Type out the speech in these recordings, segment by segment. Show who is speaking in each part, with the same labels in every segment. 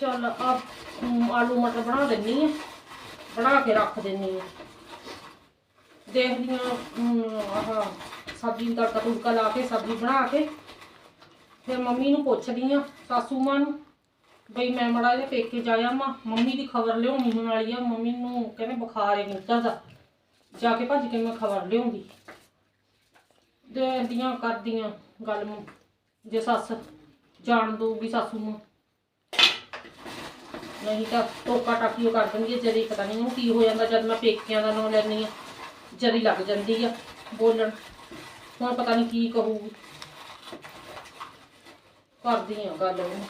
Speaker 1: ਚੱਲ ਆ ਆਲੂ ਮਟਰ ਬਣਾ ਦਿੰਨੀ ਆ, ਬਣਾ ਕੇ ਰੱਖ ਦਿੰਨੀ ਆ। ਦੇਖਦੀ ਆ ਆਹ ਸਬਜ਼ੀ ਨੂੰ ਤੜਕਾ ਤੁੜਕਾ ਲਾ ਕੇ, ਸਬਜ਼ੀ ਬਣਾ ਕੇ, ਫਿਰ ਮੰਮੀ ਨੂੰ ਪੁੱਛਦੀ ਆ, ਸਾਸੂ ਮਾਂ ਨੂੰ? ਬਈ ਮੈਂ ਮੜਾ ਜਿਹਾ ਪੇਕੇ ਜਾਇਆ ਮਾਂ ਮੰਮੀ ਦੀ ਖਬਰ ਲਿਆਉਣੀ ਹੋਣ ਵਾਲੀ ਆ, ਮੰਮੀ ਨੂੰ ਕਹਿੰਦੇ ਬੁਖਾਰ ਹੈ ਦਾ ਜਾ ਕੇ ਭੱਜ ਕੇ ਮੈਂ ਖਬਰ ਲਿਆਉਂਦੀ। ਦੇਖਦੀਆਂ ਕਰਦੀਆਂ ਗੱਲ ਨੂੰ, ਜੇ ਸੱਸ ਜਾਣ ਦਊਗੀ ਸਾਸੂ ਨੂੰ। ਨਹੀਂ ਤਾਂ ਟੋਕਾ ਟਾਕੀ ਉਹ ਕਰ ਦਿੰਦੀ ਹੈ ਜਦੀ ਪਤਾ ਨਹੀਂ ਉਹਨੂੰ ਕੀ ਹੋ ਜਾਂਦਾ, ਜਦ ਮੈਂ ਪੇਕਿਆਂ ਦਾ ਨਾਂ ਲੈਣੀ ਆ ਜਦੀ ਲੱਗ ਜਾਂਦੀ ਆ ਬੋਲਣ। ਹੁਣ ਪਤਾ ਨਹੀਂ ਕੀ ਕਹੂਗੀ। ਕਰਦੀ ਆ ਗੱਲ ਉਹਨੂੰ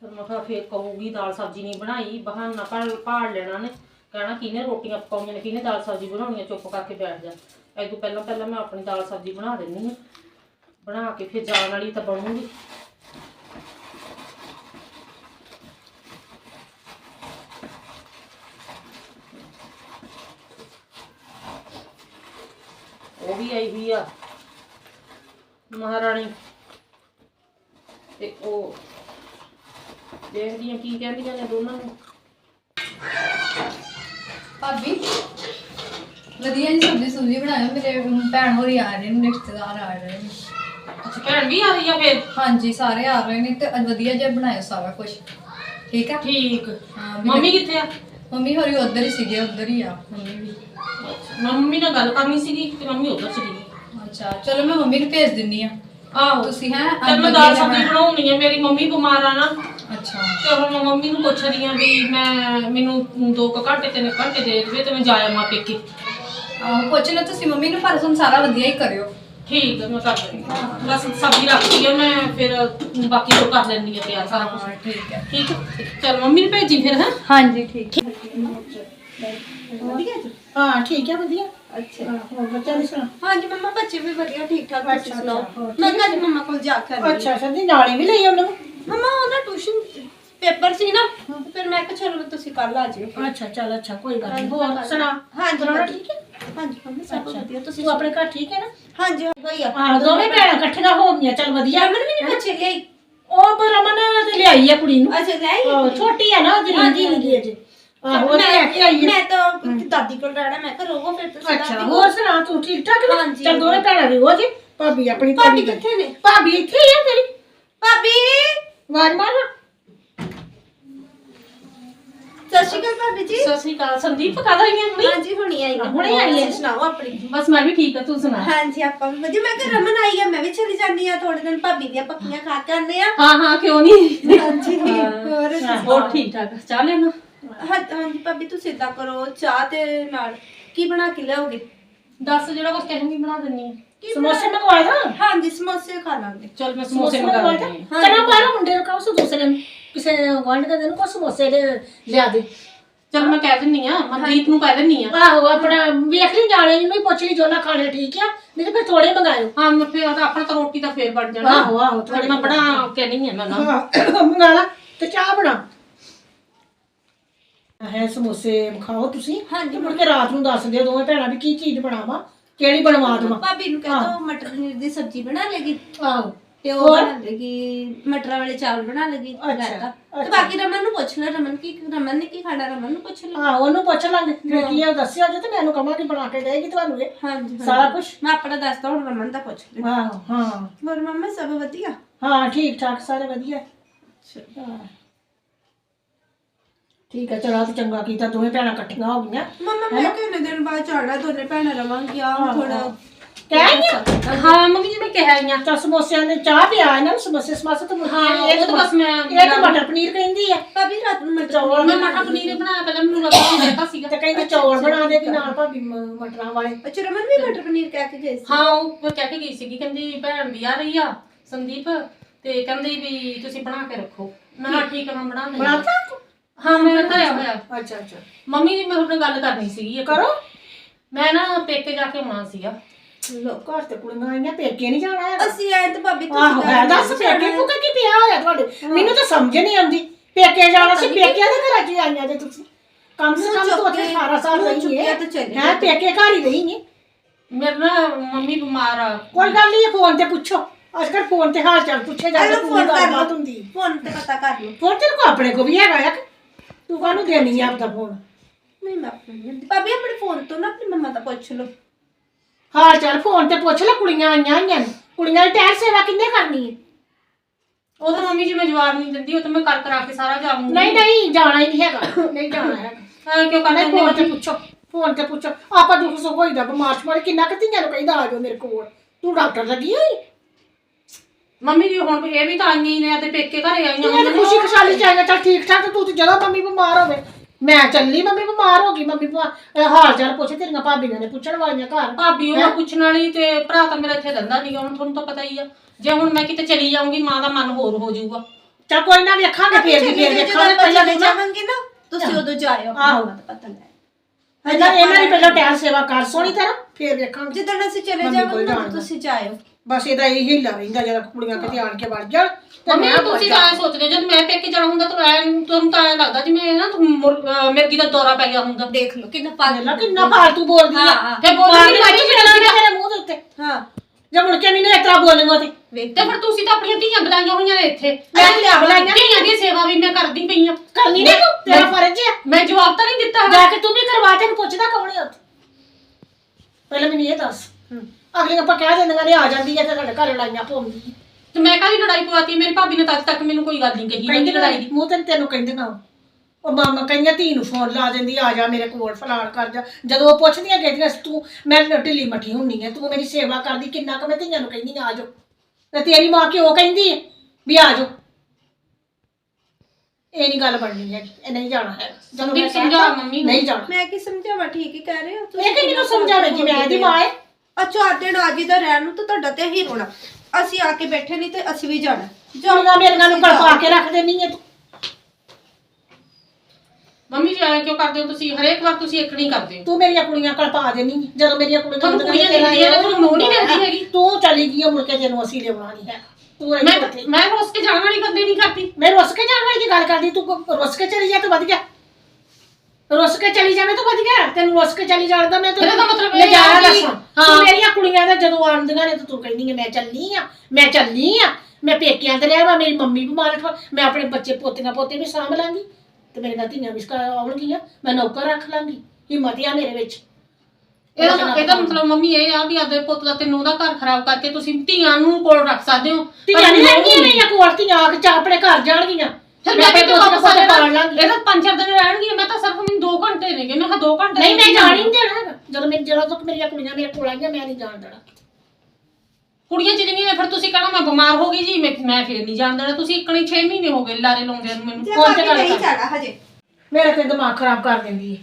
Speaker 1: ਫਿਰ ਮੈਂ ਕਿਹਾ ਫੇਰ ਕਹੂਗੀ, ਦਾਲ ਸਬਜ਼ੀ ਨਹੀਂ ਬਣਾਈ, ਬਹਾਨਾ ਭਾਲ ਭਾਲ ਲੈਣਾ ਨੇ। ਕਹਿਣਾ ਕਿਹਨੇ ਰੋਟੀਆਂ ਪਕਾਉਣੀਆਂ ਨੇ, ਕਿਹਨੇ ਦਾਲ ਸਬਜ਼ੀ ਬਣਾਉਣੀ ਆ, ਚੁੱਪ ਕਰਕੇ ਬੈਠ ਜਾ। ਐ ਪਹਿਲਾਂ ਪਹਿਲਾਂ ਮੈਂ ਆਪਣੀ ਦਾਲ ਸਬਜ਼ੀ ਬਣਾ ਦਿੰਨੀ ਆ ਬਣਾ ਕੇ ਫਿਰ ਜਾਣ ਵਾਲੀ ਤਾਂ ਬਣੂਗੀ। ਉਹ ਵੀ ਆਈ ਹੋਈ ਆ। ਮਹਾਰਾਣੀ। ਤੇ ਉਹ ਦੇਖਦੀ ਆ ਕੀ ਕਹਿੰਦੀਆਂ ਨੇ ਦੋਨਾਂ ਨੂੰ।
Speaker 2: ਭਾਬੀ ਵਧੀਆ ਜੀ ਸਬਜ਼ੀ ਸੁਬਜ਼ੀ ਬਣਾਇਓ ਮੇਰੇ ਭੈਣ ਹੋਰੀ ਆ ਰਹੇ ਨੇ ਰਿਸ਼ਤੇਦਾਰ ਆ ਰਹੇ ਨੇ।
Speaker 1: ਅੱਛਾ ਭੈਣ ਵੀ ਆ ਰਹੀ ਆ ਫੇਰ?
Speaker 2: ਹਾਂਜੀ ਸਾਰੇ ਆ ਰਹੇ ਨੇ ਤੇ ਵਧੀਆ ਜਿਹਾ ਬਣਾਇਓ ਸਾਰਾ ਕੁਝ ਠੀਕ ਆ?
Speaker 1: ਠੀਕ।
Speaker 2: ਹਾਂ
Speaker 1: ਮੰਮੀ ਕਿੱਥੇ ਆ?
Speaker 2: ਮੰਮੀ ਹੋਰੀ ਉਧਰ ਹੀ ਸੀਗੇ ਉਧਰ ਹੀ ਆ ਮੰਮੀ ਵੀ।
Speaker 1: ਮੰਮੀ ਨਾਲ ਗੱਲ ਕਰਨੀ ਸੀਗੀ ਤੇ ਮੰਮੀ ਉਧਰ ਗਈ
Speaker 2: ਅੱਛਾ ਚਲੋ ਮੈਂ ਮੰਮੀ ਨੂੰ ਭੇਜ ਦਿੰਨੀ ਆ।
Speaker 1: ਆਹੋ।
Speaker 2: ਤੁਸੀਂ ਹੈ
Speaker 1: ਚੱਲ ਮੈਂ ਦਾਲ ਸਬਜ਼ੀ ਬਣਾਉਣੀ ਆ ਮੇਰੀ ਮੰਮੀ ਬਿਮਾਰ ਆ ਨਾ।
Speaker 2: ਅੱਛਾ।
Speaker 1: ਤੇ ਹੁਣ ਮੈਂ ਮੰਮੀ ਨੂੰ ਪੁੱਛਦੀ ਆ ਵੀ ਮੈਂ ਮੈਨੂੰ ਦੋ ਕੁ ਘੰਟੇ ਤਿੰਨ ਘੰਟੇ ਦੇ ਦੇਵੇ ਤੇ ਮੈਂ ਜਾਇਆ ਮਾਂ ਪੇਕੇ।
Speaker 2: ਆਹੋ ਪੁੱਛ ਲਓ ਤੁਸੀਂ ਮੰਮੀ ਨੂੰ ਪਰ ਤੁਹਾਨੂੰ ਸਾਰਾ ਵਧੀਆ ਹੀ ਕਰਿਓ।
Speaker 1: ਠੀਕ ਹੈ ਮੈਂ ਕਰ ਲੈਂਦੀ ਹਾਂ। ਬਸ ਸਬਜ਼ੀ ਰੱਖਤੀ ਆ ਮੈਂ ਫਿਰ ਬਾਕੀ ਉਹ ਕਰ ਲੈਂਦੀ ਆ ਤਿਆਰ ਸਾਰਾ ਕੁਝ
Speaker 2: ਠੀਕ ਹੈ
Speaker 1: ਠੀਕ ਹੈ ਚਲ ਮੰਮੀ ਨੂੰ ਭੇਜੀ ਫਿਰ ਹਾਂ?
Speaker 2: ਹਾਂਜੀ ਠੀਕ।
Speaker 3: ਹਾਂ ਠੀਕ ਹੈ ਵਧੀਆ।
Speaker 4: ਅੱਛਾ।
Speaker 3: ਹੋਰ ਬੱਚਾ ਨਹੀਂ ਸੁਣਾ।
Speaker 4: ਹਾਂਜੀ ਮੰਮਾ ਬੱਚੇ ਵੀ ਵਧੀਆ ਠੀਕ ਠਾਕ ਤੁਸੀਂ ਸੁਣਾਓ? ਮੈਂ ਕੱਲ ਮੰਮਾ ਕੋਲ ਜਾ ਕੇ ਆਈ
Speaker 3: ਅੱਛਾ ਸੰਦੀ ਨਾਲੇ ਵੀ ਲਈ ਉਹਨਾਂ ਨੂੰ?
Speaker 4: ਮੰਮਾ ਉਹਦਾ ਟਿਊਸ਼ਨ ਪੇਪਰ ਸੀ ਨਾ ਫਿਰ ਮੈਂ ਕਿਹਾ ਚਲੋ ਤੁਸੀਂ ਕੱਲ ਆ ਜਿਓ
Speaker 3: ਅੱਛਾ ਚੱਲ ਅੱਛਾ ਕੋਈ ਗੱਲ ਨਹੀਂ ਹੋਰ ਸੁਣਾ?
Speaker 4: ਹਾਂਜੀ ਵਧੀਆ।
Speaker 3: ਠੀਕ ਹੈ
Speaker 4: ਹਾਂਜੀ ਮੰਮੀ ਸਭ ਵਧੀਆ ਤੁਸੀਂ
Speaker 3: ਤੂੰ ਆਪਣੇ ਘਰ ਠੀਕ ਹੈ ਨਾ?
Speaker 4: ਹਾਂਜੀ ਗਈ ਆ
Speaker 3: ਆਹ ਦੋਵੇਂ ਭੈਣਾਂ ਇਕੱਠੀਆਂ ਹੋ ਗਈਆਂ ਚੱਲ ਵਧੀਆ।
Speaker 4: ਰਮਨ ਵੀ ਨਹੀਂ ਬੱਚੇ ਲਈ?
Speaker 3: ਉਹ ਪਰ ਰਮਨ ਤੇ ਲਿਆਈ ਆ ਕੁੜੀ ਨੂੰ।
Speaker 4: ਅੱਛਾ ਲੈ ਆਈ
Speaker 3: ਆਹੋ, ਛੋਟੀ ਆ ਨਾ ਉਹਦੀ ਰਹਿੰਦੀ ਨਹੀਂ ਅਜੇ ਆਹੋ ਉਹ ਲੈ ਕੇ ਆਈ ਆ।
Speaker 4: ਮੈਂ ਤਾਂ ਦਾਦੀ ਕੋਲ ਰਹਿਣਾ ਮੈਂ ਕਿਹਾ ਰੋਵੋ ਫਿਰ ਤੁਸੀਂ
Speaker 3: ਅੱਛਾ
Speaker 4: ਦਾਦੀ
Speaker 3: ਹੋਰ ਸੁਣਾ ਤੂੰ ਠੀਕ ਠਾਕ ਨਾ?
Speaker 4: ਹਾਂਜੀ।
Speaker 3: ਚੱਲ ਦੋਵੇਂ ਭੈਣਾਂ ਦੀ ਹੋ ਜੇ। ਭਾਬੀ ਆਪਣੀ
Speaker 4: ਭਾਬੀ ਕਿੱਥੇ ਨੇ?
Speaker 3: ਭਾਬੀ ਇੱਥੇ ਹੀ ਆ ਤੇਰੀ।
Speaker 4: ਭਾਬੀ?
Speaker 3: ਆਵਾਜ਼ ਮਾਰ।
Speaker 4: ਸਤਿ ਸ਼੍ਰੀ ਅਕਾਲ ਭਾਬੀ ਜੀ।
Speaker 1: ਸਤਿ ਸ਼੍ਰੀ ਅਕਾਲ। ਸੰਦੀਪ ਕਦ ਆਈਆਂ ਹੁਣੀ?
Speaker 4: ਹਾਂਜੀ ਹੁਣੀ ਆਈ ਹਾਂ।
Speaker 3: ਹੁਣੇ ਆਈ ਹੈ।
Speaker 4: ਤੁਸੀਂ ਸੁਣਾਓ ਆਪਣੀ।
Speaker 1: ਬਸ ਮੈਂ ਵੀ ਠੀਕ ਆ ਤੂੰ ਸੁਣਾ?
Speaker 4: ਹਾਂਜੀ ਆਪਾਂ ਵੀ ਵਧੀਆ। ਮੈਂ ਕਿਹਾ ਰਮਨ ਆਈ ਆ ਮੈਂ ਵੀ ਚਲੀ ਜਾਂਦੀ ਆ। ਥੋੜੇ ਦਿਨ ਭਾਬੀ ਦੀਆਂ ਪੱਕੀਆਂ ਖਾ ਕੇ ਆਨੇ ਆ।
Speaker 1: ਹਾਂ ਹਾਂ ਕਿਉਂ ਨਹੀਂ?
Speaker 4: ਹਾਂਜੀ ਹੋਰ
Speaker 1: ਹੋਰ ਠੀਕ ਠਾਕ। ਚਾਹ ਲੈਣਾ
Speaker 4: ਹਾਂ- ਹਾਂਜੀ ਭਾਬੀ ਤੁਸੀਂ ਇਦਾਂ ਕਰੋ। ਚਾਹ ਤੇ ਨਾਲ ਕੀ ਬਣਾ ਕੇ ਲਿਆਓਗੇ?
Speaker 1: ਦੱਸ ਜਿਹੜਾ ਕੁਝ ਕਹੇਂਗੀ ਬਣਾ ਦਿੰਨੀ ਆ।
Speaker 3: ਸਮੋਸੇ ਮੰਗਵਾ ਦਾਂ
Speaker 4: ਹਾਂਜੀ ਸਮੋਸੇ ਖਾ ਲਾਂਗੇ।
Speaker 1: ਚਲ ਮੈਂ
Speaker 3: ਸਮੋਸੇ
Speaker 1: ਮੰਗਾ
Speaker 3: ਦਾਂ
Speaker 1: ਲੈਂਦੀ
Speaker 3: ਚਨਾ ਬਾਹਰ ਮੁੰਡੇ ਨੂੰ ਕਹੋ ਸੋ ਦੂਸਰੇ ਨੂੰ ਕਿਸੇ ਗਵਾਂਢ ਦੇ ਨੂੰ ਕੋ ਸਮੋਸੇ ਦੇ ਲਿਆ ਦੇ।
Speaker 1: ਚਲ ਮੈਂ ਕਹਿ ਦਿੰਨੀ ਆ ਮਨਦੀਪ ਨੂੰ ਕਹਿ ਦਿੰਨੀ ਆ।
Speaker 3: ਆਹੋ ਆਪਣਾ ਵੇਖ ਲਈ ਜਾਣੇ ਨੂੰ ਹੀ ਪੁੱਛ ਲਈ ਜੋ ਨਾ ਖਾਣੇ ਠੀਕ ਆ ਨਹੀਂ ਤੇ ਫਿਰ ਥੋੜੇ ਮੰਗਾਇਓ।
Speaker 1: ਹਾਂ ਮੈਂ ਫਿਰ ਉਹਦਾ ਆਪਣਾ ਤਾਂ ਰੋਟੀ ਤਾਂ ਫੇਰ ਬਣ ਜਾਣਾ।
Speaker 3: ਆਹੋ ਆਹੋ
Speaker 1: ਥੋੜੀ ਮੈਂ ਬਣਾ ਕੇ ਨਹੀਂ ਆ ਮੈਂ ਨਾ।
Speaker 3: ਹਾਂ ਮੰਗਾ ਲਾ ਤੇ ਚਾਹ ਬਣਾ। ਹੈ ਸਮੋਸੇ ਖਾਓ ਤੁਸੀਂ।
Speaker 4: ਹਾਂਜੀ,
Speaker 3: ਮੁੜ ਕੇ ਰਾਤ ਨੂੰ ਦੱਸ ਦਿਓ ਦੋਵੇਂ ਭੈਣਾਂ ਵੀ ਕੀ ਚੀਜ਼ ਬਣਾਵਾਂ। ਕਿਹੜੀ ਬਣਵਾ ਦੇਵਾਂ?
Speaker 4: ਭਾਬੀ ਨੂੰ ਕਹਿ ਦੋ ਮਟਰ ਪਨੀਰ ਦੀ ਸਬਜ਼ੀ ਬਣਾ ਲੇਗੀ।
Speaker 3: ਆਹੋ।
Speaker 4: ਤੇ ਉਹ ਬਣਾ ਲੇਗੀ ਮਟਰਾਂ ਵਾਲੇ ਚਾਵਲ ਬਣਾ ਲੇਗੀ ਰਾਇਤਾ ਤੇ। ਬਾਕੀ ਰਮਨ ਨੂੰ ਪੁੱਛ ਲੈ ਰਮਨ ਕੀ ਰਮਨ ਨੇ ਕੀ ਖਾਣਾ ਰਮਨ ਨੂੰ ਪੁੱਛ ਲੈ।
Speaker 3: ਆਹੋ ਉਹਨੂੰ ਪੁੱਛ ਲਾਂਗੇ ਫਿਰ ਕੀ ਆ ਦੱਸਿਆ ਜੇ ਤੇ ਮੈਨੂੰ ਕਵਾਂਗੀ ਬਣਾ ਕੇ ਦੇਗੀ ਤੁਹਾਨੂੰ ਇਹ।
Speaker 4: ਹਾਂਜੀ
Speaker 3: ਸਾਰਾ ਕੁਝ
Speaker 4: ਮੈਂ ਆਪਣਾ ਦੱਸਦਾ ਹੁਣ ਰਮਨ ਦਾ ਪੁੱਛ ਲੈ।
Speaker 3: ਆਹੋ ਹਾਂ।
Speaker 4: ਹੋਰ ਮੰਮਾ ਸਭ ਵਧੀਆ?
Speaker 3: ਹਾਂ ਠੀਕ ਠਾਕ ਸਾਰੇ ਵਧੀਆ। ਹਾਂ। ਠੀਕ ਹੈ ਚਲੋ ਤੇ ਚੰਗਾ ਕੀਤਾ ਦੋਵੇਂ ਭੈਣਾਂ ਇਕੱਠੀਆਂ ਹੋ ਗਈਆਂ।
Speaker 4: ਮੰਮਾ ਮੈਂ ਕਿੰਨੇ ਦਿਨ ਬਾਅਦ ਚਾੜਨਾ ਦੋਨੇ ਭੈਣਾਂ ਰਵਾਂਗੀ ਆ ਥੋੜਾ
Speaker 3: ਕਹਿ ਗਈਆਂ
Speaker 1: ਹਾਂ ਮੰਮੀ ਜੀ ਮੈਂ ਕਿਹਾ ਆਈਆਂ
Speaker 3: ਤਾਂ ਸਮੋਸਿਆਂ ਦੇ ਚਾਹ ਪਿਆ ਇਹਨਾਂ ਨੂੰ ਸਮੋਸੇ ਸਮਾਸੇ ਤਾਂ ਮੁਰਗੀ
Speaker 1: ਹਾਂ,
Speaker 3: ਇਹ
Speaker 1: ਉਹ ਤਾਂ ਬਸ ਮੈਂ-
Speaker 3: ਇਹ ਤਾਂ ਮਟਰ ਪਨੀਰ ਕਹਿੰਦੀ ਆ।
Speaker 4: ਭਾਬੀ ਰਾਤ ਨੂੰ ਮਟਰ
Speaker 3: ਚੌਲ
Speaker 1: ਮੈਂ ਮਟਰ ਪਨੀਰ ਹੀ ਬਣਾਇਆ ਪਹਿਲਾਂ ਮੈਨੂੰ ਲੱਗਾ ਕਿ ਦੇਤਾ ਸੀਗਾ।
Speaker 3: ਤੇ ਕਹਿੰਦੇ ਚੌਲ ਬਣਾ ਦੇ ਕਿ ਨਾਲ ਭਾਬੀ ਮ- ਮਟਰਾਂ ਵਾਲੇ।
Speaker 4: ਅੱਛਾ ਰਮਨ ਵੀ ਮਟਰ ਪਨੀਰ ਕਹਿ ਕੇ ਗਏ ਸੀ।
Speaker 1: ਹਾਂ ਉਹ ਕਹਿ ਕੇ ਗਈ ਸੀਗੀ ਕਹਿੰਦੀ ਭੈਣ ਵੀ ਆ ਰਹੀ ਆ ਸੰਦੀਪ ਤੇ ਕਹਿੰਦੀ ਵੀ ਤੁਸੀਂ ਬਣਾ ਕੇ ਰੱਖੋ। ਮੈਂ ਕਿਹਾ ਠੀਕ। ਹੈ ਮੈਂ ਬਣਾ।
Speaker 3: ਬਣਾਤਾ? ਤੂੰ?
Speaker 1: ਹਾਂ ਮੈਂ ਧਰਿਆ ਹੋਇਆ।
Speaker 3: ਅੱਛਾ ਅੱਛਾ।
Speaker 1: ਮੰਮੀ ਦੀ ਮੇਰੇ ਨਾਲ ਗੱਲ ਕਰਨੀ ਸੀਗੀ ਇੱਕ।
Speaker 3: ਕਰੋ।
Speaker 1: ਮੈਂ ਨਾ ਪੇਕੇ ਜਾ ਕੇ ਆਉਣਾ ਸੀਗਾ।
Speaker 3: ਲੋ ਘਰ ਤੇ ਕੁੜੀਆਂ ਆਈਆਂ ਪੇਕੇ ਨਹੀਂ ਜਾਣਾ ਹੈਗਾ।
Speaker 4: ਅਸੀਂ ਆਏ ਤੇ ਭਾਬੀ
Speaker 3: ਆਹੋ ਹੈ ਦੱਸ ਪੇਕੇ ਪੁੱਕੇ ਕੀ ਪਿਆ ਹੋਇਆ ਤੁਹਾਡੇ? ਮੈਨੂੰ ਤਾਂ ਸਮਝ ਨਹੀਂ ਆਉਂਦੀ। ਪੇਕੇ ਜਾਣਾ ਸੀ ਪੇਕਿਆਂ ਦੇ ਘਰਾਂ 'ਚ ਹੀ ਆਈਆਂ ਜੇ ਤੁਸੀਂ। ਕਮ ਸੇ ਕਮ ਤੂੰ ਉੱਥੇ 18 ਸਾਲ ਰਹੀ
Speaker 4: ਚੁੱਕਿਆ
Speaker 3: ਹੈ।
Speaker 4: ਤਾਂ ਚੱਲੀ
Speaker 3: ਹੈ ਪੇਕੇ ਘਰ ਹੀ ਰਹੀ ਨਹੀਂ
Speaker 1: ਮੇਰੇ ਨਾ ਮੰਮੀ ਬਿਮਾਰ ਆ।
Speaker 3: ਕੋਈ ਗੱਲ ਨਹੀਂ ਫੋਨ ਤੇ ਪੁੱਛੋ। ਅੱਜ ਕੱਲ ਫੋਨ ਤੇ ਹਾਲ ਚਾਲ ਪੁੱਛੇ ਜਾਂਦੇ
Speaker 4: ਚਲੋ
Speaker 3: ਤੂੰ
Speaker 4: ਫੋਨ ਕਰ
Speaker 3: ਗੱਲਬਾਤ
Speaker 4: ਲਓ।
Speaker 3: ਹੁੰਦੀ
Speaker 4: ਫੋਨ ਤੇ ਪਤਾ ਕਰ ਲਓ।
Speaker 3: ਫੋਨ ਤੇਰੇ ਕੋ ਆਪਣੇ ਕੋ ਵੀ ਹੈਗਾ ਆ ਕਿ? ਤੂੰ ਕਾਹਨੂੰ ਦੇਣੀ ਆ ਆਪਦਾ ਫੋਨ
Speaker 4: ਨਹੀਂ ਮੈਂ ਆਪਣੀ। ਭਾਬੀ ਆਪਣੇ ਫੋਨ ਤੋਂ ਨਾ ਆਪਣੀ ਮੰਮਾ ਦਾ ਪੁੱਛ ਲਓ।
Speaker 3: ਹਾਲ ਚਾਲ ਫੋਨ ਤੇ ਪੁੱਛ ਲੈ ਕੁੜੀਆਂ ਆਈਆਂ ਹੋਈਆਂ ਨੇ। ਕੁੜੀਆਂ ਦੀ ਟਹਿਰ ਸੇਵਾ ਕਿੰਨੇ ਕਰਨੀ ਹੈ
Speaker 1: ਉਹ ਤਾਂ ਮੰਮੀ ਜੀ ਮੈਂ ਜਵਾਬ ਨਹੀਂ ਦਿੰਦੀ ਉਹ ਤਾਂ ਮੈਂ ਕਰ ਕਰਾ ਕੇ ਸਾਰਾ ਜਾਊਂਗੀ
Speaker 3: ਨਹੀਂ ਨਹੀਂ ਜਾਣਾ ਹੀ ਨਹੀਂ ਹੈਗਾ। ਨਹੀਂ ਜਾਣਾ ਹੈਗਾ।
Speaker 1: ਐਂ ਕਿਉਂ
Speaker 3: ਨਹੀਂ
Speaker 1: ਕਰਦੇ
Speaker 3: ਫੋਨ ਤੇ
Speaker 1: ਹੋ
Speaker 3: ਪੁੱਛੋ ਫੋਨ ਤੇ ਪੁੱਛੋ। ਆਪਾਂ ਦੁੱਖ ਸੁੱਖ ਹੋਈਦਾ ਬਿਮਾਰ ਸ਼ਮਾਰ ਕਿੰਨਾ ਕੁ ਧੀਆਂ ਨੂੰ ਕਹਿੰਦਾ ਆ ਜਾਓ ਮੇਰੇ ਕੋਲ। ਤੂੰ ਡਾਕਟਰ ਲੱਗੀ ਹੋਈ?
Speaker 1: ਮੰਮੀ ਜੀ ਹੁਣ ਇਹ ਵੀ ਤਾਂ ਆਈਆਂ ਹੀ ਨੇ ਤੇ ਪੇਕੇ ਘਰੇ ਆਈਆਂ
Speaker 3: ਤਾਂ ਖੁਸ਼ੀ ਖੁਸ਼ਾਲੀ ਚਾਹੀਦਾ ਚੱਲ ਠੀਕ ਠਾਕ ਤੇ ਤੂੰ ਜਦੋਂ ਮੰਮੀ ਬਿਮਾਰ ਹੋਵੇ। ਮੈਂ ਚੱਲੀ ਮੰਮੀ ਬਿਮਾਰ ਹੋ ਗਈ ਮੰਮੀ ਬਿਮਾਰ- ਹਾਲ ਚਾਲ ਪੁੱਛ ਤੇਰੀਆਂ ਭਾਬੀਆਂ ਨੇ ਪੁੱਛਣ ਵਾਲੀਆਂ ਘਰ।
Speaker 1: ਭਾਬੀ ਉਹ ਪੁੱਛਣ ਵਾਲੀ ਤੇ ਭਰਾ ਤਾਂ ਮੇਰਾ ਇੱਥੇ ਰਹਿੰਦਾ ਨਹੀਂ ਹੁਣ ਤੁਹਾਨੂੰ ਤਾਂ ਪਤਾ ਹੀ ਆ। ਜੇ ਹੁਣ ਮੈਂ ਕਿਤੇ ਚਲੀ ਜਾਊਂਗੀ ਮਾਂ ਦਾ ਮਨ ਹੋਰ ਹੋ ਜਾਊਗਾ।
Speaker 3: ਚੱਲ ਕੋਈ ਨਾ ਵੇਖਾਂਗੇ ਫੇਰ ਵੀ ਫੇਰ ਵੇਖਾਂਗੇ ਪਹਿਲਾਂ
Speaker 4: ਚਲੇ
Speaker 3: ਨਾ
Speaker 4: ਜਾਵਾਂਗੇ ਨਾ ਤੁਸੀਂ ਉਦੋਂ ਜਾਇਓ
Speaker 3: ਆਹੋ।
Speaker 4: ਦਾ ਪਤਾ ਲੈ
Speaker 3: ਪਹਿਲਾਂ ਇਹਨਾਂ ਦੀ ਪਹਿਲਾਂ ਟਹਿਰ ਸੇਵਾ ਕਰ ਸੋਹਣੀ ਤਰ੍ਹਾਂ ਫੇਰ ਵੇਖਾਂਗੇ।
Speaker 4: ਜਦੋਂ ਅਸੀਂ ਚਲੇ
Speaker 3: ਮੰਮੀ
Speaker 4: ਜਾਵਾਂਗੇ
Speaker 3: ਕੋਲ
Speaker 4: ਨਾ
Speaker 3: ਜਾਣਾ।
Speaker 4: ਤੁਸੀਂ ਜਾਇਓ
Speaker 3: ਬਸ ਇਹਦਾ ਇਹ ਹੀਲਾ ਰਹਿੰਦਾ ਜਦੋਂ ਕੁੜੀਆਂ ਕਿਤੇ ਆਣ ਕੇ ਵੜ ਜਾਣ ਤੇ
Speaker 1: ਮੰਮੀ
Speaker 3: ਮੈਂ
Speaker 1: ਤੁਸੀਂ ਤਾਂ ਐਂ ਸੋਚਦੇ ਹੋ, ਜਦ ਮੈਂ ਪੇਕੇ ਜਾਣਾ ਹੁੰਦਾ ਤਾਂ ਐਂ ਤੁਹਾਨੂੰ ਤਾਂ ਐਂ ਲੱਗਦਾ ਜਿਵੇਂ ਨਾ ਮਿਰਗੀ ਦਾ ਦੌਰਾ ਪੈ ਗਿਆ ਹੁੰਦਾ।
Speaker 4: ਦੇਖ ਲਓ ਕਿੰਨਾ
Speaker 3: ਪਾਗਲ
Speaker 4: ਪਾਗਲ
Speaker 3: ਕਿੰਨਾ ਫਾਲਤੂ ਬੋਲਦੀ
Speaker 4: ਹਾਂ,
Speaker 3: ਆ
Speaker 4: ਹਾਂ।
Speaker 1: ਤੇ ਬੋਲਦੀ ਨਹੀਂ
Speaker 3: ਮਿਲਣਾ ਤੇਰੇ ਮੂੰਹ ਦੇ ਉੱਤੇ।
Speaker 4: ਹਾਂ
Speaker 3: ਜੇ ਮੁੜ ਕੇ ਮੈਨੂੰ ਇਸ ਤਰ੍ਹਾਂ ਬੋਲੇਗਾ ਤੇ।
Speaker 4: ਵੇਖ।
Speaker 1: ਤੇ ਫਿਰ ਤੁਸੀਂ ਤਾਂ ਆਪਣੀਆਂ ਧੀਆਂ ਬੁਲਾਈਆਂ ਹੋਈਆਂ ਨੇ ਇੱਥੇ।
Speaker 3: ਮੈਂ ਲਿਆ ਬੁਲਾਈਆਂ
Speaker 1: ਧੀਆਂ ਦੀ ਸੇਵਾ ਵੀ ਮੈਂ ਕਰਦੀ ਪਈ ਆ।
Speaker 3: ਕਰਨੀ ਨਹੀਂ ਤੂੰ? ਤੇਰਾ ਫਰਜ਼ ਹੈ
Speaker 1: ਮੈਂ ਜਵਾਬ ਤਾਂ ਨਹੀਂ ਦਿੱਤਾ
Speaker 3: ਜਾ ਕੇ ਤੂੰ ਵੀ ਕਰਵਾ ਤੈਨੂੰ ਪੁੱਛਦਾ ਕੌਣ ਹੈ ਉੱਥੇ? ਪਹਿਲਾਂ ਮੈਨੂੰ ਇਹ ਦੱਸ। ਅਗਲੀਆਂ ਆਪਾਂ ਕਹਿ ਦਿੰਦੀਆਂ ਨੇ ਆ ਜਾਂਦੀ ਹੈ ਤੇ ਸਾਡੇ ਘਰ ਲੜਾਈਆਂ ਪਾਉਂਦੀ
Speaker 1: ਤੇ ਮੈਂ ਕਾਹਦੀ ਲੜਾਈ ਪਵਾਤੀ? ਮੇਰੀ ਭਾਬੀ ਨੇ ਤਾਂ ਅੱਜ ਤੱਕ ਮੈਨੂੰ ਕੋਈ ਗੱਲ ਨਹੀਂ ਕਹੀ
Speaker 3: ਕਹਿੰਦੀ
Speaker 1: ਲੜਾਈ ਦੀ।
Speaker 3: ਮੂੰਹ ਤੇ ਤੈਨੂੰ ਕਹਿੰਦੇ ਨਾ ਉਹ ਮਾਮਾ ਕਹਿੰਦੀਆਂ ਧੀ ਨੂੰ ਫੋਨ ਲਾ ਦਿੰਦੀ ਆ ਜਾ ਮੇਰੇ ਕੋਲ ਫਲਾਣ ਕਰ ਜਾ। ਜਦੋਂ ਉਹ ਪੁੱਛਦੀਆਂ ਕਹਿੰਦੀਆਂ ਤੂੰ ਮੈਂ ਢਿੱਲੀ ਮੱਠੀ ਹੁੰਨੀ ਹੈ ਤੂੰ ਮੇਰੀ ਸੇਵਾ ਕਰਦੀ ਕਿੰਨਾ ਕੁ ਮੈਂ ਧੀਆਂ ਨੂੰ ਕਹਿੰਦੀ ਆ ਜਾ ਤੇ ਤੇਰੀ ਮਾਂ ਕਿਉਂ ਕਹਿੰਦੀ ਹੈ ਵੀ ਆ ਜਾ ਇਹ ਨਹੀਂ ਗੱਲ ਬਣਨੀ ਹੈ ਇਹ ਨਹੀਂ ਜਾਣਾ ਹੈ ਜਦੋਂ ਮੈਂ
Speaker 1: ਸਮਝਾ ਮੰਮੀ।
Speaker 3: ਨਹੀਂ ਜਾਣਾ।
Speaker 4: ਮੈਂ ਕੀ ਸਮਝਾਵਾਂ? ਠੀਕ ਹੀ ਕਹਿ ਰਹੇ ਹੋ
Speaker 3: ਇਹ ਕਿ ਮੈਨੂੰ ਸਮਝਾਵੇਗੀ ਮੈਂ ਇਹਦੀ ਮਾਂ ਹੈ
Speaker 4: ਅੱਛਾ ਆਹ ਦਿਨ ਅੱਜ ਦਾ ਰਹਿਣ ਨੂੰ ਤਾਂ ਤੁਹਾਡਾ ਤੇ ਹੀ ਰੋਣਾ। ਅਸੀਂ ਆ ਕੇ ਬੈਠੇ ਨਹੀਂ ਤੇ ਅਸੀਂ ਵੀ ਜਾਣਾ।
Speaker 3: ਜੋਗਾ ਮੇਰੀਆਂ ਨੂੰ ਕਲਪਾ ਕੇ ਰੱਖ ਦੇਣੀ ਹੈ ਤੂੰ।
Speaker 1: ਮੰਮੀ ਜੀ ਐਂ ਕਿਉਂ ਕਰਦੇ ਹੋ ਤੁਸੀਂ? ਹਰੇਕ ਵਾਰ ਤੁਸੀਂ ਇੱਕ ਨਹੀਂ ਕਰਦੇ।
Speaker 3: ਤੂੰ ਮੇਰੀਆਂ ਕੁੜੀਆਂ ਕਲਪਾ ਦੇਣੀ ਹੈ। ਜਦੋਂ ਮੇਰੀਆਂ ਕੁੜੀਆਂ
Speaker 1: ਤੁਹਾਨੂੰ ਕੁੜੀਆਂ ਦਿਖਦੀਆਂ ਨੇ, ਤੁਹਾਨੂੰ ਮੋਹ ਨਹੀਂ ਦਿਖਦੀ ਹੈਗੀ।
Speaker 3: ਤੂੰ ਚਲੀ ਗਈ ਹੈ ਮੁੜ ਕੇ ਤੈਨੂੰ ਅਸੀਂ ਲਿਆਉਣਾ ਨਹੀਂ ਹੈ ਤੂੰ
Speaker 1: ਮੈਂ
Speaker 3: ਉੱਥੇ?
Speaker 1: ਮੈਂ ਰੋਸ ਕੇ ਜਾਣ ਵਾਲੀ ਬੰਦੇ ਨਹੀਂ ਕਰਦੀ।
Speaker 3: ਮੈਂ ਰੁੱਸ ਕੇ ਜਾਣ ਵਾਲੀ ਦੀ ਗੱਲ ਕਰਦੀ ਤੂੰ ਰੁੱਸ ਕੇ ਚਲੀ ਜਾ ਤਾਂ ਵਧ ਗਿਆ। ਰੁੱਸ ਕੇ ਚਲੀ ਜਾਵੇਂ ਤਾਂ ਵਧ ਗਿਆ ਤੈਨੂੰ ਰੁੱਸ ਕੇ ਚਲੀ ਜਾਣ ਦਾ ਮੈਂ
Speaker 1: ਇਹਦਾ ਤਾਂ ਮਤਲਬ ਇਹ
Speaker 3: ਨਜ਼ਾਰਾ
Speaker 1: ਆ ਕਿ-
Speaker 3: ਦੱਸਾਂ।
Speaker 1: ਹਾਂ।
Speaker 3: ਤੂੰ ਮੇਰੀਆਂ ਕੁੜੀਆਂ ਦਾ ਜਦੋਂ ਆਉਂਦੀਆਂ ਨੇ ਤਾਂ ਤੂੰ ਕਹਿੰਦੀ ਹੈ ਮੈਂ ਚੱਲੀ ਆ ਮੈਂ ਚੱਲੀ ਆ ਮੈਂ ਪੇਕਿਆਂ ਤੇ ਰਹਿ ਵਾ ਮੇਰੀ ਮੰਮੀ ਬਿਮਾਰ ਠ ਮੈਂ ਆਪਣੇ ਬੱਚੇ ਪੋਤੀਆਂ ਪੋਤੇ ਵੀ ਸਾਂਭ ਲਾਂਗੀ ਤੇ ਮੇਰੀਆਂ ਧੀਆਂ ਵੀ ਸਕਾ- ਆਉਣਗੀਆਂ। ਮੈਂ ਨੌਕਰ ਰੱਖ ਲਾਂਗੀ ਹਿੰਮਤ ਆ ਮੇਰੇ ਵਿੱਚ।
Speaker 1: ਇਹਦਾ ਇਹਦਾ ਮਤਲਬ ਮੰਮੀ ਇਹ ਆ ਵੀ ਆਦੇ ਪੁੱਤ ਦਾ ਤੇ ਨੂੰਹ ਦਾ ਘਰ ਖਰਾਬ ਕਰਕੇ ਤੁਸੀਂ ਧੀਆਂ ਨੂੰ ਕੋਲ ਰੱਖ ਸਕਦੇ ਹੋ।
Speaker 3: ਧੀਆਂ ਨਹੀਂ ਰਹਿਣਗੀਆਂ ਮੇਰੀਆਂ ਕੋਲ ਧੀਆਂ ਆ ਕੇ ਚਾ ਆਪਣੇ ਘਰ ਜਾਣਗੀਆਂ।
Speaker 1: ਫਿਰ
Speaker 3: ਮੈਂ ਆਪਣੇ
Speaker 1: ਕਿਤੇ ਵਾਪਸ
Speaker 3: ਪਾਲ ਲਾਂਗੀ।
Speaker 1: ਪੰਜ ਚਾਰ ਦਿਨ ਰਹਿਣਗੇ ਮੈਂ ਤਾਂ ਸਿਰਫ ਮੈਨੂੰ 2 ਘੰਟੇ ਨੇਗੇ ਮੈਂ ਕਿਹਾ 2 ਘੰਟੇ
Speaker 3: ਨਹੀਂ ਮੈਂ ਜਾਣ ਹੀ ਨਹੀਂ ਦੇਣਾ ਹੈਗਾ। ਜਦੋਂ ਮੈਂ ਜਦੋਂ ਤੱਕ ਮੇਰੀਆਂ ਕੁੜੀਆਂ ਮੇਰੇ ਕੋਲ ਆਈਆਂ ਮੈਂ ਨਹੀਂ ਜਾਣ ਦੇਣਾ।
Speaker 1: ਕੁੜੀਆਂ ਚਲੀ ਗਈਆਂ ਫਿਰ ਤੁਸੀਂ ਕਹਣਾ ਮੈਂ ਬਿਮਾਰ ਹੋ ਗਈ ਜੀ ਮੈਂ ਮੈਂ ਫਿਰ ਨਹੀਂ ਜਾਣ ਦੇਣਾ। ਤੁਸੀਂ ਇੱਕਣੀ 6 ਮਹੀਨੇ ਹੋ ਗਏ ਲਾਰੇ ਲਾਉਂਦੇ ਨੂੰ ਮੈਨੂੰ।
Speaker 3: ਫੋਨ ਤੇ ਗੱਲ
Speaker 4: ਨਹੀਂ
Speaker 3: ਕਰ।
Speaker 4: ਜਾਣਾ ਹਜੇ।
Speaker 3: ਮੇਰਾ ਤੇ ਦਿਮਾਗ ਖਰਾਬ ਕਰ ਦਿੰਦੀ ਹੈ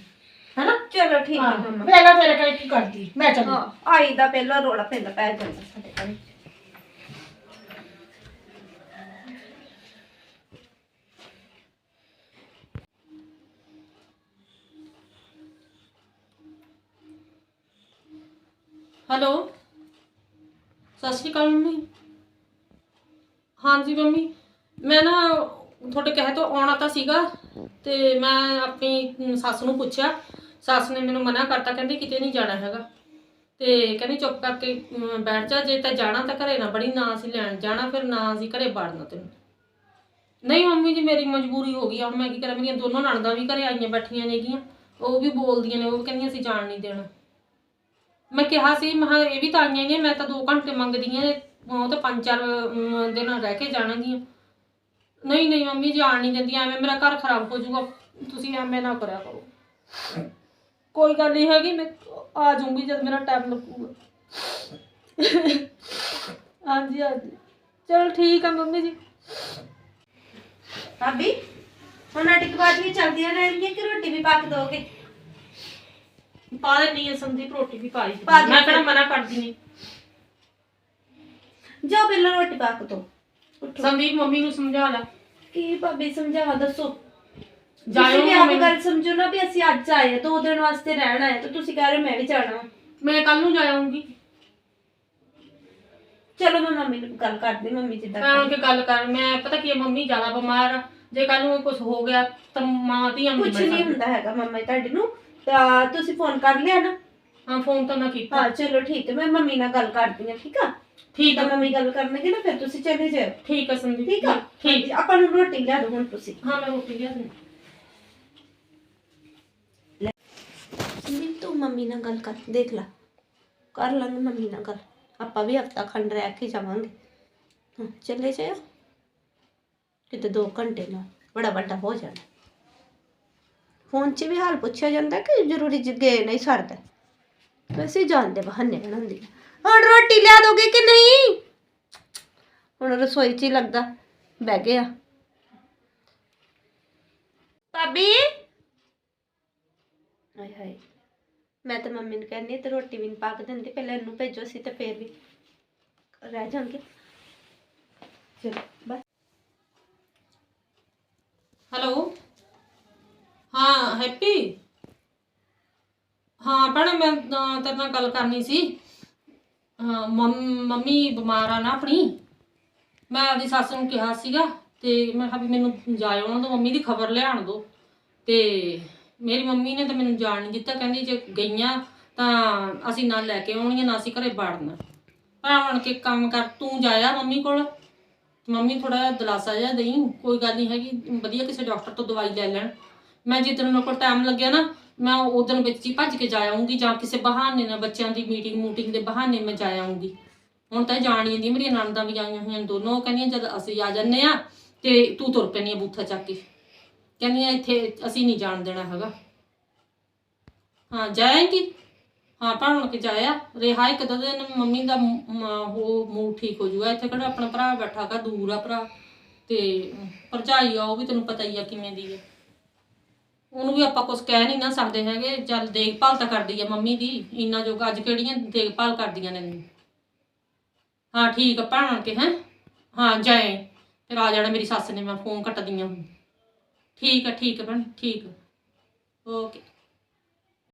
Speaker 3: ਹੈਨਾ?
Speaker 4: ਚਲੋ ਠੀਕ ਹੈ। ਮੰਮਾ।
Speaker 3: ਪਹਿਲਾਂ ਮੇਰੇ ਕੋਲ ਕੀ ਕਰਦੀ ਮੈਂ ਚੱਲੀ।
Speaker 4: ਆਈ ਦਾ ਪਹਿਲਾਂ ਰੋਲਾ ਪੈਂਦਾ ਪੈ ਜਾਂਦਾ ਸਾਡੇ ਘਰੇ।
Speaker 1: ਹੈਲੋ। ਸਤਿ ਸ਼੍ਰੀ ਅਕਾਲ ਮੰਮੀ। ਹਾਂਜੀ ਮੰਮੀ, ਮੈਂ ਨਾ ਤੁਹਾਡੇ ਕਹੇ ਤੋਂ ਆਉਣਾ ਤਾਂ ਸੀਗਾ ਤੇ ਮੈਂ ਆਪਣੀ ਸੱਸ ਨੂੰ ਪੁੱਛਿਆ। ਸੱਸ ਨੇ ਮੈਨੂੰ ਮਨਾ ਕਰਤਾ, ਕਹਿੰਦੀ ਕਿਤੇ ਨਹੀਂ ਜਾਣਾ ਹੈਗਾ। ਤੇ ਕਹਿੰਦੀ ਚੁੱਪ ਕਰਕੇ ਬੈਠ ਜਾ, ਜੇ ਤਾਂ ਜਾਣਾ ਤਾਂ ਘਰੇ ਨਾ, ਬੜੀ ਨਾ ਅਸੀਂ ਲੈਣ ਜਾਣਾ, ਫਿਰ ਨਾ ਅਸੀਂ ਘਰੇ ਵੜਨਾ ਤੈਨੂੰ। ਨਹੀਂ ਮੰਮੀ ਜੀ, ਮੇਰੀ ਮਜਬੂਰੀ ਹੋ ਗਈ ਆ। ਮੈਂ ਕੀ ਕਰਾਂ, ਮੇਰੀਆਂ ਦੋਨੋਂ ਨਣਦਾਂ ਵੀ ਘਰੇ ਆਈਆਂ ਬੈਠੀਆਂ ਨੇਗੀਆਂ। ਉਹ ਵੀ ਬੋਲਦੀਆਂ ਨੇ, ਉਹ ਵੀ ਕਹਿੰਦੀਆਂ, ਅਸੀਂ ਜਾਣ ਨਹੀਂ ਦੇਣਾ। ਮੈਂ ਕਿਹਾ ਸੀ, ਮੈਂ ਕਿਹਾ ਇਹ ਵੀ ਤਾਂ ਆਈਆਂ ਨੇ, ਮੈਂ ਤਾਂ 2 ਘੰਟੇ ਮੰਗਦੀਆਂ ਨੇ, ਉਹ ਤਾਂ 5-4 ਦਿਨ ਰਹਿ ਕੇ ਜਾਣਗੀਆਂ। ਨਹੀਂ ਨਹੀਂ, ਮੰਮੀ ਜਾਣ ਨਹੀਂ ਦਿੰਦੀਆਂ, ਐਵੇਂ ਮੇਰਾ ਘਰ ਖਰਾਬ ਹੋ ਜਾਊਗਾ, ਤੁਸੀਂ ਐਵੇਂ ਨਾ ਕਰਿਆ ਕਰੋ। ਕੋਈ ਗੱਲ ਨਹੀਂ ਹੈਗੀ, ਮੈਂ ਆ ਜਾਊਂਗੀ ਜਦ ਮੇਰਾ ਟਾਈਮ ਲੱਗੂਗਾ। ਹਾਂਜੀ ਹਾਂਜੀ। ਚਲ ਠੀਕ ਆ ਮੰਮੀ ਜੀ।
Speaker 4: ਭਾਬੀ, ਹੁਣ ਨਾਟਕ ਬਾਜੀਆਂ ਚੱਲਦੀਆਂ ਰਹਿਣਗੀਆਂ ਕਿ ਰੋਟੀ ਵੀ ਪੱਕ ਦੋਗੇ?
Speaker 1: ਪਾ ਦੇਣੀ ਹੈ ਸੰਦੀਪ ਰੋਟੀ ਵੀ ਪਾਈ
Speaker 4: ਪਾ
Speaker 1: ਮੈਂ ਕਿਹੜਾ ਮਨਾ ਕਰਦੀ ਨਹੀਂ
Speaker 4: ਜਾਓ ਪਹਿਲਾਂ ਰੋਟੀ ਪੱਕ ਦੋ
Speaker 1: ਸੰਦੀਪ ਮੰਮੀ ਨੂੰ ਸਮਝਾ ਲੈ।
Speaker 4: ਕੀ ਭਾਬੀ ਸਮਝਾਵਾ ਦੱਸੋ।
Speaker 1: ਜਾਇਓ
Speaker 4: ਤੁਸੀਂ ਵੀ ਆਪ। ਗੱਲ ਸਮਝੋ ਨਾ ਵੀ ਅਸੀਂ ਅੱਜ ਆਏ ਆ ਦੋ ਦਿਨ ਵਾਸਤੇ ਰਹਿਣ ਆਏ ਤਾਂ ਤੁਸੀਂ ਕਹਿ ਰਹੇ ਹੋ ਮੈਂ ਵੀ ਜਾਣਾ।
Speaker 1: ਮੈਂ ਕੱਲ ਨੂੰ ਜਾਊਂਗੀ
Speaker 4: ਚਲੋ ਮੈਂ ਮੰਮੀ ਨੂੰ ਗੱਲ ਕਰਦੀ ਮੰਮੀ ਜਿੱਦਾਂ
Speaker 1: ਮੈਂ ਉਹਨਾਂ ਕੇ ਗੱਲ ਕਰ ਮੈਂ ਪਤਾ ਕੀ ਹੈ ਮੰਮੀ ਜ਼ਿਆਦਾ ਬਿਮਾਰ ਆ। ਜੇ ਕੱਲ ਨੂੰ ਕੁਝ ਹੋ ਗਿਆ ਤਾਂ ਮਾਂ ਧੀਆਂ ਨੂੰ
Speaker 4: ਕੁਝ
Speaker 1: ਨਹੀਂ
Speaker 4: ਨਹੀਂ ਹੁੰਦਾ ਹੈਗਾ ਮੰਮਾ ਜੀ ਤੁਹਾਡੇ ਨੂੰ। ਤਾਂ ਤੁਸੀਂ ਫੋਨ ਕਰ ਲਿਆ ਨਾ।
Speaker 1: ਹਾਂ ਫੋਨ ਤਾਂ ਮੈਂ ਕੀਤਾ।
Speaker 4: ਹਾਂ ਚਲੋ ਠੀਕ ਹੈ ਮੈਂ ਮੰਮੀ ਨਾਲ ਗੱਲ ਕਰਦੀ ਹਾਂ ਠੀਕ ਆ?
Speaker 1: ਠੀਕ
Speaker 4: ਤਾਂ
Speaker 1: ਆ।
Speaker 4: ਮੰਮੀ ਗੱਲ ਕਰਨਗੇ ਨਾ ਫਿਰ ਤੁਸੀਂ ਚਲੇ ਜਾਓ
Speaker 1: ਠੀਕ ਆ ਸੰਦੀਪ
Speaker 4: ਠੀਕ ਆ?
Speaker 1: ਠੀਕ।
Speaker 4: ਹਾਂਜੀ, ਆਪਾਂ ਨੂੰ ਰੋਟੀ ਲਿਆ ਦਿਓ ਹੁਣ ਤੁਸੀਂ।
Speaker 1: ਹਾਂ ਮੈਂ ਰੋਟੀ ਲਿਆ ਦਿੰਦੀ।
Speaker 4: ਤੂੰ ਮੰਮੀ ਨਾਲ ਗੱਲ ਕਰ ਦੇਖ ਲੈ। ਕਰ ਲਾਂਗੇ ਮੰਮੀ ਨਾਲ ਗੱਲ। ਆਪਾਂ ਵੀ ਹਫਤਾ ਖੰਡ ਰਹਿ ਕੇ ਜਾਵਾਂਗੇ। ਹਾਂ ਚਲੇ ਜਾਓ ਕਿਤੇ 2 ਘੰਟੇ ਨਾਲ ਬੜਾ ਵੱਡਾ ਹੋ ਜਾਣਾ। ਫੋਨ 'ਚ ਵੀ ਹਾਲ ਪੁੱਛਿਆ ਜਾਂਦਾ ਕਿ ਜ਼ਰੂਰੀ ਜ ਨਹੀਂ ਸਰਦਾ। ਵੈਸੇ ਜਾਣਦੇ ਬਹਾਨੇ ਬਣਾਉਂਦੀ ਹੁਣ ਰੋਟੀ ਲਿਆ ਦੋਗੇ ਕਿ ਨਹੀਂ? ਹੁਣ ਰਸੋਈ 'ਚ ਹੀ ਲੱਗਦਾ, ਬਹਿ ਗਿਆ। ਭਾਬੀ? ਹਾਏ ਹਾਏ, ਮੈਂ ਤਾਂ ਮੰਮੀ ਨੂੰ ਕਹਿੰਦੀ ਤੇ ਰੋਟੀ ਵੀ ਨਹੀਂ ਪਾ ਕੇ ਦਿੰਦੀ, ਪਹਿਲਾਂ ਇਹਨੂੰ ਭੇਜੋ ਸੀ ਤੇ ਫੇਰ ਵੀ ਰਹਿ ਜਾਣਗੇ ਚਲੋ ਬਸ
Speaker 1: ਹੈਲੋ ਹਾਂ ਹੈਪੀ? ਹਾਂ ਭੈਣੇ ਮੈਂ ਅਹ, ਤੇਰੇ ਨਾਲ ਗੱਲ ਕਰਨੀ ਸੀ। ਹਾਂ ਮੰਮ- ਮੰਮੀ ਬਿਮਾਰ ਆ ਨਾ ਆਪਣੀ। ਮੈਂ ਆਪਦੀ ਸੱਸ ਨੂੰ ਕਿਹਾ ਸੀਗਾ ਤੇ ਮੈਂ ਕਿਹਾ ਵੀ ਮੈਨੂੰ ਜਾ ਆਉਣ ਦੋ ਮੰਮੀ ਦੀ ਖਬਰ ਲਿਆਣ ਦੋ ਤੇ ਮੇਰੀ ਮੰਮੀ ਨੇ ਤਾਂ ਮੈਨੂੰ ਜਾਣ ਨਹੀਂ ਦਿੱਤਾ ਕਹਿੰਦੀ ਜੇ ਗਈਆਂ ਤਾਂ ਅਸੀਂ ਨਾ ਲੈ ਕੇ ਆਉਣੀਆਂ ਨਾ ਅਸੀਂ ਘਰੇ ਵੜਨਾ। ਭਰਾ ਬਣ ਕੇ ਕੰਮ ਕਰ ਤੂੰ ਜਾਇਆ ਮੰਮੀ ਕੋਲ। ਮੰਮੀ ਥੋੜਾ ਜਿਹਾ ਦਿਲਾਸਾ ਜਿਹਾ ਦੇਈ, ਕੋਈ ਗੱਲ ਨਹੀਂ ਹੈਗੀ, ਵਧੀਆ ਕਿਸੇ ਡਾਕਟਰ ਤੋਂ ਦਵਾਈ ਲੈ ਲੈਣ। ਮੈਂ ਜਿੱਦਣ ਮੇਰੇ ਕੋਲ ਟਾਈਮ ਲੱਗਿਆ ਨਾ, ਮੈਂ ਉਦੋਂ ਵਿੱਚ ਹੀ ਭੱਜ ਕੇ ਜਾ ਆਉਂਗੀ ਜਾਂ ਕਿਸੇ ਬਹਾਨੇ ਨਾਲ ਬੱਚਿਆਂ ਦੀ ਮੀਟਿੰਗ ਮੂਟਿੰਗ ਦੇ ਬਹਾਨੇ ਮੈਂ ਜਾ ਆਉਂਗੀ ਹੁਣ ਤਾਂ ਜਾਣੀ ਜਾਂਦੀ ਮੇਰੀਆਂ ਨਣਦਾਂ ਵੀ ਆਈਆਂ ਹੋਈਆਂ ਦੋਨੋਂ ਕਹਿੰਦੀਆਂ ਜਦ ਅਸੀਂ ਆ ਜੰਨੇ ਆ ਤੇ ਤੂੰ ਤੁਰ ਪੈਣੀ ਆ ਬੂਥਾ ਚੱਕ ਕੇ। ਕਹਿੰਦੀਆਂ, ਇੱਥੇ ਅਸੀਂ ਨਹੀਂ ਜਾਣ ਦੇਣਾ ਹੈਗਾ। ਹਾਂ ਜਾਏਂਗੀ ਹਾਂ ਭਾਣ ਕੇ ਜਾਇਆ, ਰਿਹਾ ਇੱਕ ਦੋ ਦਿਨ, ਮੰਮੀ ਦਾ ਉਹ ਮੂਡ ਠੀਕ ਹੋ ਜੂਗਾ, ਇੱਥੇ ਕਿਹੜਾ ਆਪਣਾ ਭਰਾ ਬੈਠਾ ਗਾ ਦੂਰ ਆ ਭਰਾ, ਤੇ ਭਰਜਾਈ ਆ, ਉਹ ਵੀ ਤੈਨੂੰ ਪਤਾ ਹੀ ਆ ਕਿਵੇਂ ਦੀ ਆ। ਉਹਨੂੰ ਵੀ ਆਪਾਂ ਕੁਝ ਕਹਿ ਨਹੀਂ ਨਾ ਸਕਦੇ ਹੈਗੇ, ਚੱਲ ਦੇਖਭਾਲ ਤਾਂ ਕਰਦੀ ਆ ਮੰਮੀ ਦੀ, ਇੰਨਾ ਜੋ ਅੱਜ ਕਿਹੜੀਆਂ ਦੇਖਭਾਲ ਕਰਦੀਆਂ ਨੇ ਹਾਂ, ਠੀਕ ਆ ਭਾਣ ਕੇ, ਹੈ? ਹਾਂ, ਜਾਏ। ਫਿਰ ਆ ਜਾਣਾ ਮੇਰੀ ਸੱਸ ਨੇ, ਮੈਂ ਫੋਨ ਕੱਟਦੀਆਂ ਹੁਣ। ਠੀਕ ਆ ਠੀਕ ਆ ਭੈਣ, ਠੀਕ ਓਕੇ।